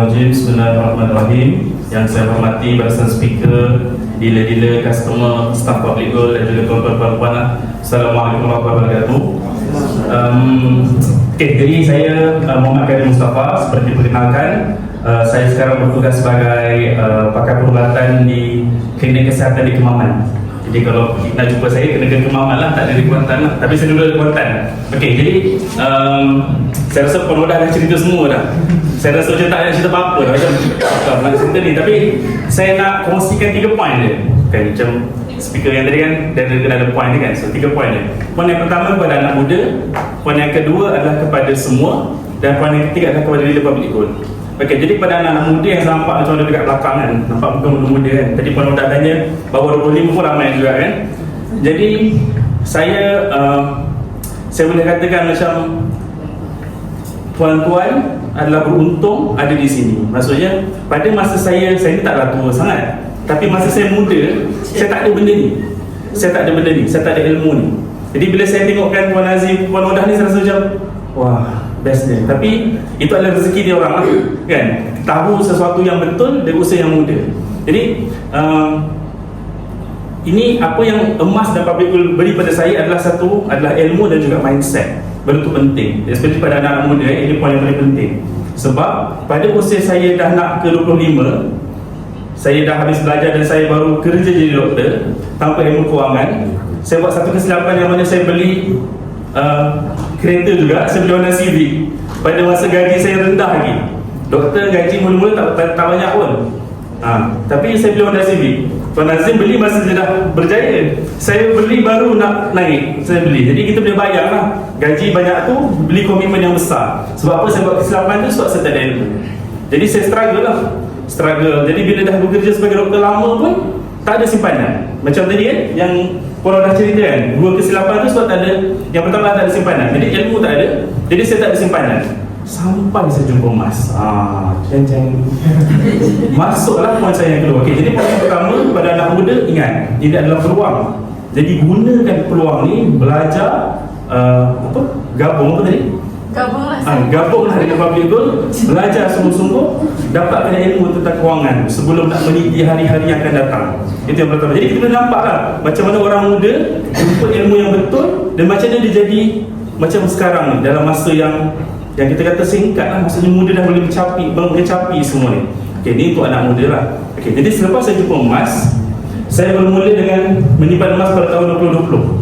Bismillahirrahmanirrahim. Bismillahirrahmanirrahim. Yang saya hormati barisan speaker Dealer-dealer, customer, staff public goal Dan juga tuan-tuan perempuan Assalamualaikum warahmatullahi wabarakatuh. Um, okay, Jadi saya uh, Muhammad Karim Mustafa Seperti perkenalkan uh, Saya sekarang bertugas sebagai uh, Pakar perubatan di Klinik Kesihatan di Kemaman jadi kalau nak jumpa saya kena ke Kemaman lah, tak ada di Kuantan lah. Tapi saya dulu di Kuantan. Okey, jadi um, Saya rasa Puan dah cerita semua dah. Saya rasa macam tak ada cerita apa-apa dah Macam tak nak cerita ni. Tapi saya nak kongsikan tiga poin dia. Kan, Macam speaker yang tadi kan Dia ada, ada poin dia kan. So tiga poin dia. Poin yang pertama kepada anak muda Poin yang kedua adalah kepada semua Dan poin yang ketiga adalah kepada leader public good Okey, jadi pada anak-anak muda yang nampak macam ada dekat belakang kan Nampak muka muda-muda kan Tadi Puan Oda tanya Bahawa 25 pun ramai juga kan. Jadi Saya uh, Saya boleh katakan macam Puan-puan adalah beruntung ada di sini. Maksudnya pada masa saya Saya ni taklah tua sangat Tapi masa saya muda Saya tak ada benda ni. Saya tak ada benda ni Saya tak ada ilmu ni. Jadi bila saya tengokkan Puan Azim Puan Odah ni saya rasa macam Wah best dia Tapi itu adalah rezeki dia orang lah kan? Tahu sesuatu yang betul dari usia yang muda. Jadi uh, Ini apa yang emas dan public goal beri pada saya adalah satu Adalah ilmu dan juga mindset. Benda tu penting. Especially pada anak-anak muda Ini poin yang paling penting. Sebab pada usia saya dah nak ke 25 Saya dah habis belajar dan saya baru kerja jadi doktor Tanpa ilmu kewangan Saya buat satu kesilapan yang mana saya beli uh, kereta juga beli Honda Civic pada masa gaji saya rendah lagi. Doktor gaji mula-mula tak, tak, tak banyak pun. Ha, tapi saya beli Honda Civic Tuan Nazim beli masa dia dah berjaya. Saya beli baru nak naik saya beli. Jadi kita boleh bayar lah. Gaji banyak tu beli komitmen yang besar. Sebab apa? Saya buat kesilapan tu sebab saya tak ada ilmu jadi saya struggle lah. Struggle. Jadi bila dah bekerja sebagai doktor lama pun tak ada simpanan. Macam tadi kan yang Korang dah cerita kan? Dua kesilapan tu sebab tak ada Yang pertama tak ada simpanan. Jadi ilmu tak ada Jadi saya tak ada simpanan. Sampai saya jumpa emas ah, ceng Masuklah poin saya yang kedua okay, Jadi poin pertama Kepada anak muda Ingat Ini adalah peluang. Jadi gunakan peluang ni Belajar uh, Apa? Gabung apa tadi Gabunglah Ha, gabunglah dengan public goal Belajar sungguh-sungguh Dapatkan ilmu tentang kewangan Sebelum nak meniti hari-hari yang akan datang. Itu yang pertama. Jadi kita boleh nampak lah Macam mana orang muda Jumpa ilmu yang betul Dan macam mana dia jadi Macam sekarang ni Dalam masa yang Yang kita kata singkat lah. Maksudnya muda dah boleh mencapi Mencapi semua ni. Okay, ni untuk anak muda lah. Okay, Jadi selepas saya jumpa emas Saya bermula dengan Menyimpan emas pada tahun 2020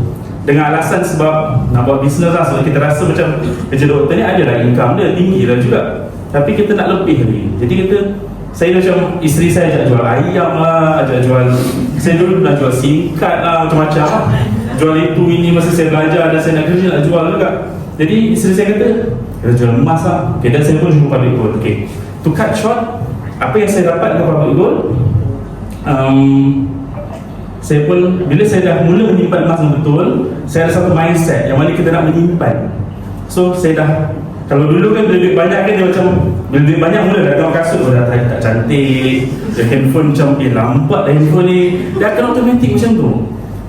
dengan alasan sebab nak buat bisnes lah sebab kita rasa macam kerja doktor ni ada lah income dia tinggi lah juga. Tapi kita nak lebih lagi. Jadi kita saya macam isteri saya ajak jual ayam lah ajak jual saya dulu nak jual singkat lah macam-macam. Lah jual itu ini masa saya belajar dan saya nak kerja nak jual juga. Jadi isteri saya kata kita jual emas lah. Okay, dan saya pun jumpa public gold. Okay. to cut short apa yang saya dapat dengan public gold? Um, saya pun bila saya dah mula menyimpan emas yang betul saya ada satu mindset yang mana kita nak menyimpan. So saya dah kalau dulu kan bila duit banyak kan dia macam bila duit banyak mula dah tengok kasut oh, dah tak, tak cantik. Dia handphone macam eh lambat dah handphone ni. Dia akan automatik macam tu.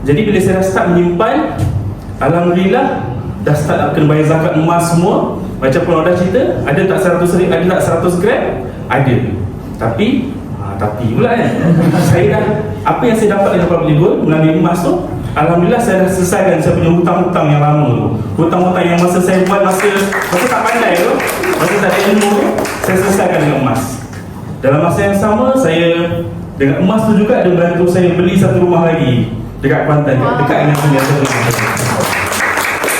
Jadi bila saya dah start menyimpan Alhamdulillah dah start nak kena bayar zakat emas semua. Macam pun dah cerita ada tak 100 ringgit ada tak 100 gram? Ada. Tapi tapi pula kan saya dah apa yang saya dapat dari public gold melalui emas tu Alhamdulillah saya dah selesaikan. Saya punya hutang-hutang yang lama tu. Hutang-hutang yang masa saya buat masa masa tak pandai tu masa tak ada ilmu tu saya selesaikan dengan emas. Dalam masa yang sama saya dengan emas tu juga ada bantu saya beli satu rumah lagi dekat Kuantan wow. dekat dengan saya. Satu rumah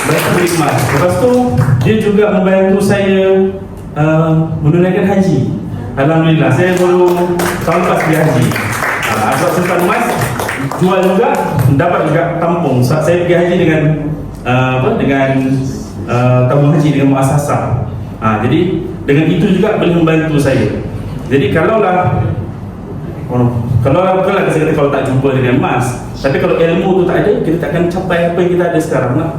bantu beli emas. Lepas tu dia juga membantu saya uh, menunaikan haji. Alhamdulillah saya baru tahun lepas pergi haji Sebab simpan emas Jual juga Dapat juga tampung Saat saya pergi haji dengan uh, apa Dengan uh, Tabung haji dengan muasasah uh, Jadi Dengan itu juga boleh membantu saya Jadi kalau lah oh, Kalau lah bukanlah saya kata Kalau tak jumpa dengan emas Tapi kalau ilmu tu tak ada Kita tak akan capai apa yang kita ada sekarang lah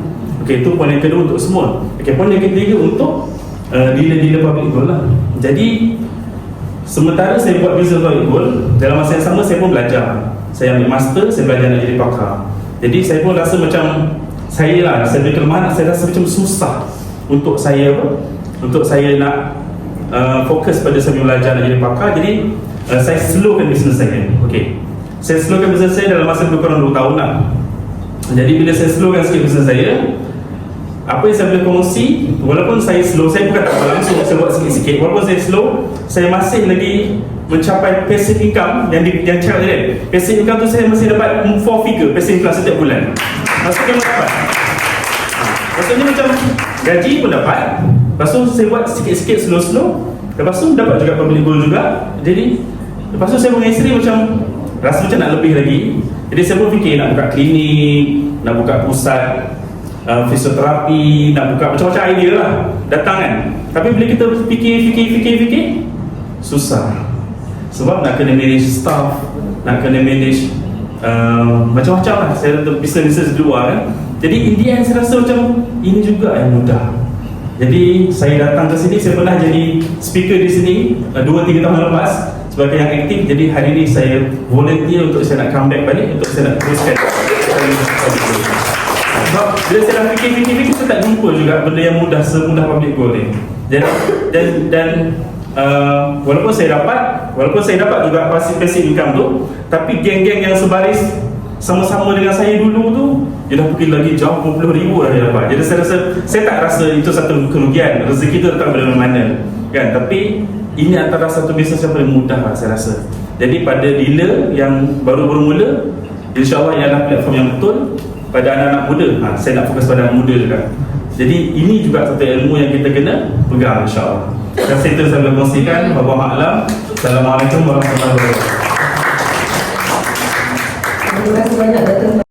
Okey, itu poin yang kedua untuk semua. Okey, poin yang ketiga untuk uh, dealer-dealer public gold lah. Jadi, Sementara saya buat public goal Dalam masa yang sama saya pun belajar. Saya ambil master, saya belajar nak jadi pakar. Jadi saya pun rasa macam Saya lah, saya punya kelemahan Saya rasa macam susah Untuk saya Untuk saya nak uh, fokus pada sambil belajar nak jadi pakar. Jadi uh, saya slowkan bisnes saya. Okey. Saya slowkan bisnes saya dalam masa lebih kurang 2 tahun lah. Jadi bila saya slowkan sikit bisnes saya apa yang saya boleh kongsi walaupun saya slow saya bukan tak langsung saya buat sikit-sikit. Walaupun saya slow saya masih lagi mencapai passive income yang di, yang cakap tadi passive income tu saya masih dapat 4 figure passive income setiap bulan. Maksudnya dapat. Maksudnya macam gaji pun dapat. Lepas tu saya buat sikit-sikit slow-slow. Lepas tu dapat juga public goal juga. Jadi Lepas tu saya dengan isteri macam Rasa macam nak lebih lagi. Jadi saya pun fikir nak buka klinik Nak buka pusat uh, Fisioterapi Nak buka macam-macam idea lah Datang kan Tapi bila kita fikir, fikir, fikir, fikir Susah Sebab nak kena manage staff Nak kena manage uh, Macam-macam lah Saya ada business-business luar kan jadi in the end saya rasa macam ini juga yang mudah. Jadi saya datang ke sini, saya pernah jadi speaker di sini 2-3 tahun lepas sebagai yang aktif. Jadi hari ini saya volunteer untuk saya nak come back balik untuk saya nak teruskan. Sebab bila saya dah fikir-fikir-fikir saya tak jumpa juga benda yang mudah semudah public goal ni. Dan dan dan uh, walaupun saya dapat walaupun saya dapat juga passive passive income tu tapi geng-geng yang sebaris sama-sama dengan saya dulu tu dia dah pergi lagi jauh 50 ribu lah dia dapat. Jadi saya rasa saya tak rasa itu satu kerugian. Rezeki tu datang dari mana kan? Tapi ini antara satu bisnes yang paling mudah lah saya rasa. Jadi pada dealer yang baru bermula insyaAllah ini adalah platform yang betul pada anak-anak muda. Ha, saya nak fokus pada anak muda juga. Jadi ini juga satu ilmu yang kita kena pegang insyaAllah. Dan saya itu saya boleh kongsikan. Wabarakatuh Assalamualaikum warahmatullahi wabarakatuh. Terima kasih banyak Datuk